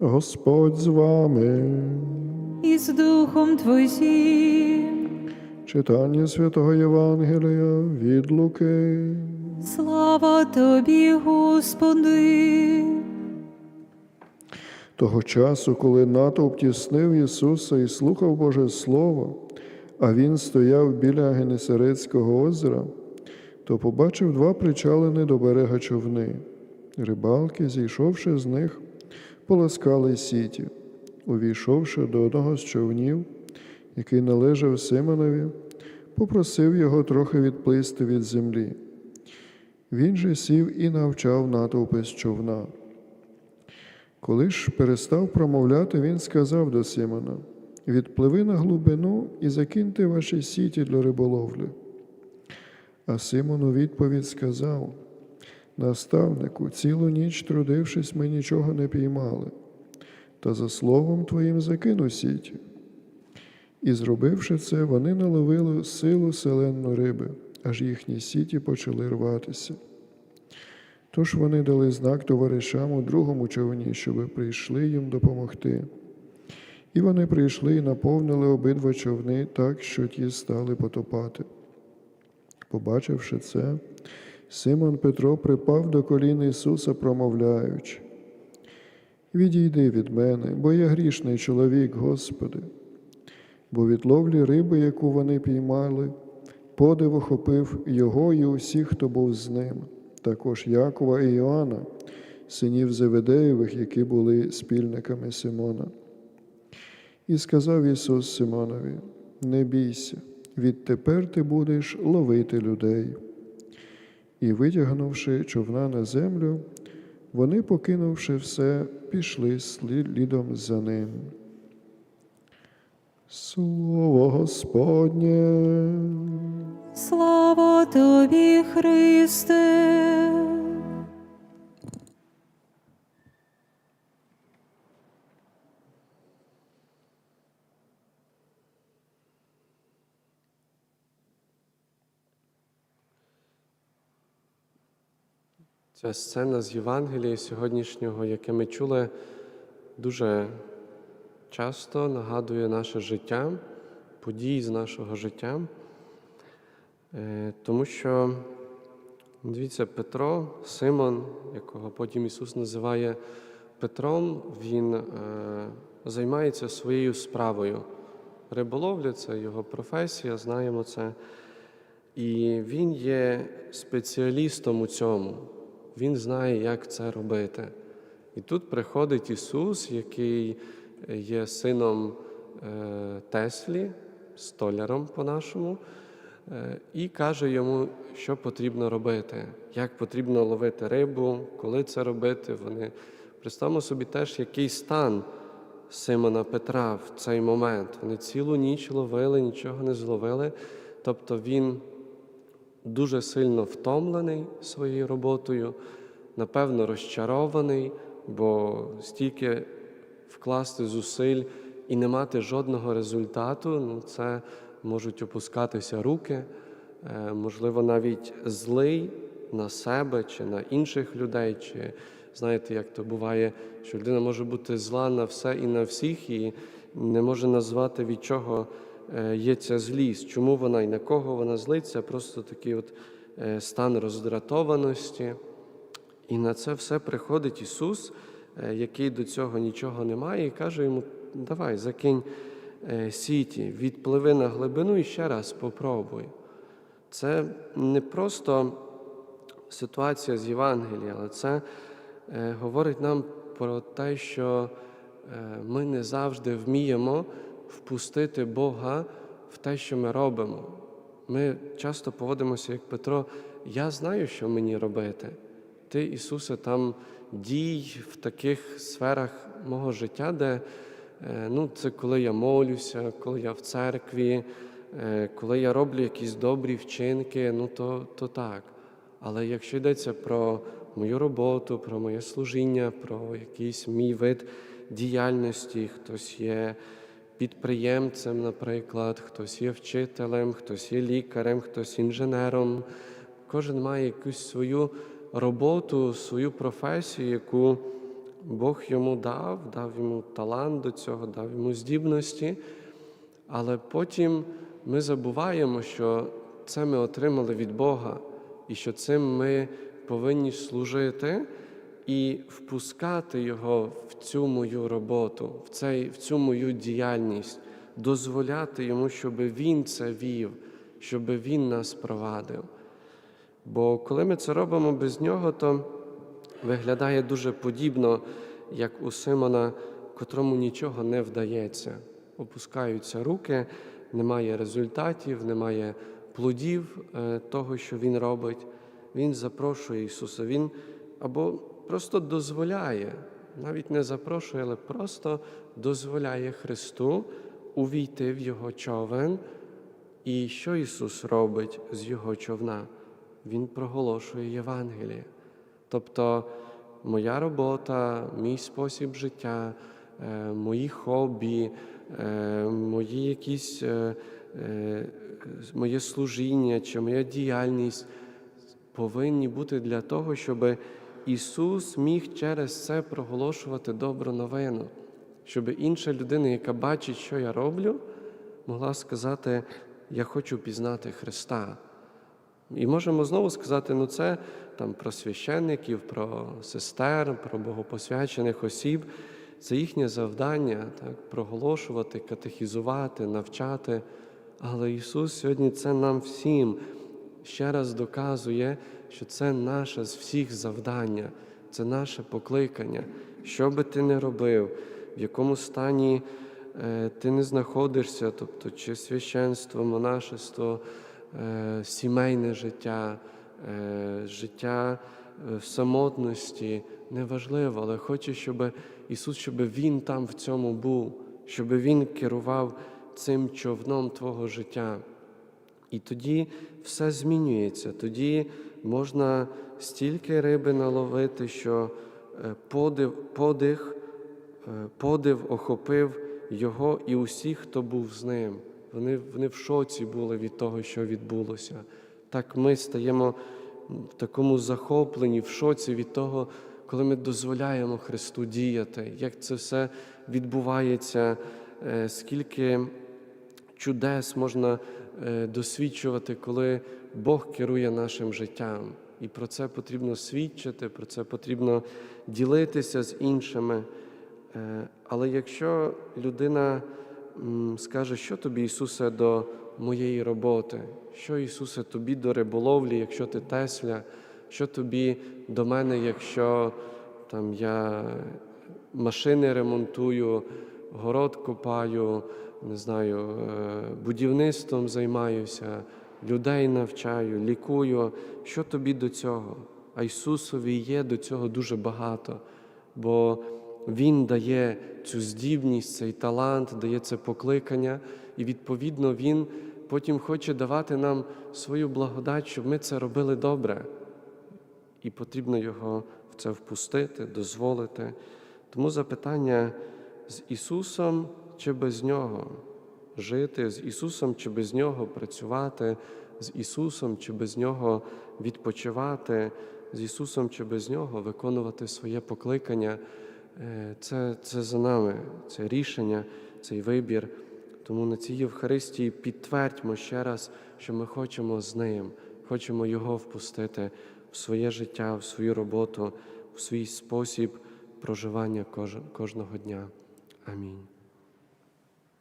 Господь з вами. і з Духом Твоїм. Читання святого Євангелія від Луки. Слава Тобі, Господи. Того часу, коли натовп тіснив Ісуса і слухав Боже Слово, а Він стояв біля Генесарецького озера, то побачив два причалини до берега човни. Рибалки, зійшовши з них, поласкали сіті. Увійшовши до одного з човнів, який належав Симонові, попросив його трохи відплисти від землі. Він же сів і навчав натовпи з човна. Коли ж перестав промовляти, він сказав до Симона: Відпливи на глибину і закиньте ваші сіті для риболовлі. А Симон у відповідь сказав: Наставнику, цілу ніч трудившись, ми нічого не піймали, та за словом твоїм закину сіті. І зробивши це, вони наловили силу селенну риби, аж їхні сіті почали рватися. Тож вони дали знак товаришам у другому човні, щоби прийшли їм допомогти. І вони прийшли і наповнили обидва човни так, що ті стали потопати. Побачивши це, Симон Петро припав до колін Ісуса, промовляючи: Відійди від мене, бо я грішний чоловік, Господи. Бо від ловлі риби, яку вони піймали, подив охопив його і усіх, хто був з ним, також Якова і Іоанна, синів Зеведеєвих, які були спільниками Симона. І сказав Ісус Симонові: Не бійся, відтепер ти будеш ловити людей. І, витягнувши човна на землю, вони, покинувши все, пішли слідом за ним. Слово Господнє. Слава Тобі, Христе. Ця сцена з Євангелія сьогоднішнього, яке ми чули, дуже часто нагадує наше життя, події з нашого життя. Е, Тому що, дивіться, Петро, Симон, якого потім Ісус називає Петром, він е, займається своєю справою. Риболовля це його професія, знаємо це. І він є спеціалістом у цьому. Він знає, як це робити. І тут приходить Ісус, який є сином е, Теслі, столяром по-нашому, е, і каже йому, що потрібно робити, як потрібно ловити рибу, коли це робити. Вони представимо собі теж, який стан Симона Петра в цей момент. Вони цілу ніч ловили, нічого не зловили. Тобто він дуже сильно втомлений своєю роботою, напевно, розчарований, бо стільки вкласти зусиль і не мати жодного результату, ну це можуть опускатися руки, Е, можливо, навіть злий на себе чи на інших людей, чи знаєте, як то буває, що людина може бути зла на все і на всіх, і не може назвати від чого є ця злість, чому вона і на кого вона злиться, просто такий от е, стан роздратованості. І на це все приходить Ісус, е, який до цього нічого не має, і каже йому: давай, закинь е, сіті, відпливи на глибину і ще раз попробуй. Це не просто ситуація з Євангелія, але це е, говорить нам про те, що е, ми не завжди вміємо впустити Бога в те, що ми робимо. Ми часто поводимося як Петро, я знаю, що мені робити. Ти, Ісусе, там дій в таких сферах мого життя, де е, ну, це коли я молюся, коли я в церкві, е, коли я роблю якісь добрі вчинки, ну то, то так. Але якщо йдеться про мою роботу, про моє служіння, про якийсь мій вид діяльності, хтось є підприємцем, наприклад, хтось є вчителем, хтось є лікарем, хтось інженером. Кожен має якусь свою роботу, свою професію, яку Бог йому дав, дав йому талант до цього, дав йому здібності, але потім ми забуваємо, що це ми отримали від Бога, і що цим ми повинні служити і впускати Його в цю мою роботу, в, цей, в цю мою діяльність, дозволяти йому, щоб Він це вів, щоб Він нас провадив. Бо коли ми це робимо без нього, то виглядає дуже подібно, як у Симона, котрому нічого не вдається. Опускаються руки, немає результатів, немає плодів е, того, що він робить. Він запрошує Ісуса. Він або просто дозволяє, навіть не запрошує, але просто дозволяє Христу увійти в Його човен. І що Ісус робить з Його човна? Він проголошує Євангеліє. Тобто моя робота, мій спосіб життя, е, мої хобі, е, мої якісь, е, моє служіння чи моя діяльність повинні бути для того, щоб Ісус міг через це проголошувати добру новину, щоб інша людина, яка бачить, що я роблю, могла сказати: Я хочу пізнати Христа. І можемо знову сказати, ну це там про священників, про сестер, про богопосвячених осіб. Це їхнє завдання так, проголошувати, катехізувати, навчати. Але Ісус сьогодні це нам всім ще раз доказує, що це наше з всіх завдання, це наше покликання. Що би ти не робив, в якому стані е, ти не знаходишся, тобто чи священство, монашество, е, сімейне життя, е, життя в самотності, неважливо, але хочу, щоб Ісус, щоб Він там в цьому був, щоб Він керував цим човном Твого життя. І тоді все змінюється. Тоді можна стільки риби наловити, що е, подив, подих, е, подив охопив його і усіх, хто був з ним. Вони, вони в шоці були від того, що відбулося. Так ми стаємо в такому захопленні, в шоці від того, коли ми дозволяємо Христу діяти, як це все відбувається, е, скільки чудес можна досвідчувати, коли Бог керує нашим життям. І про це потрібно свідчити, про це потрібно ділитися з іншими. Е, Але якщо людина скаже, що тобі, Ісусе, до моєї роботи, що Ісусе, тобі до риболовлі, якщо ти Тесля, що тобі до мене, якщо там я машини ремонтую, город копаю, не знаю, е, будівництвом займаюся, людей навчаю, лікую. Що тобі до цього? А Ісусові є до цього дуже багато, бо Він дає цю здібність, цей талант, дає це покликання, і відповідно Він потім хоче давати нам свою благодать, щоб ми це робили добре. І потрібно його в це впустити, дозволити. Тому запитання з Ісусом чи без Нього жити, з Ісусом чи без Нього працювати, з Ісусом чи без Нього відпочивати, з Ісусом чи без Нього виконувати своє покликання. Е, Це, це за нами, це рішення, цей вибір. Тому на цій Євхаристії підтвердьмо ще раз, що ми хочемо з Ним, хочемо Його впустити в своє життя, в свою роботу, в свій спосіб проживання кожного дня. Амінь.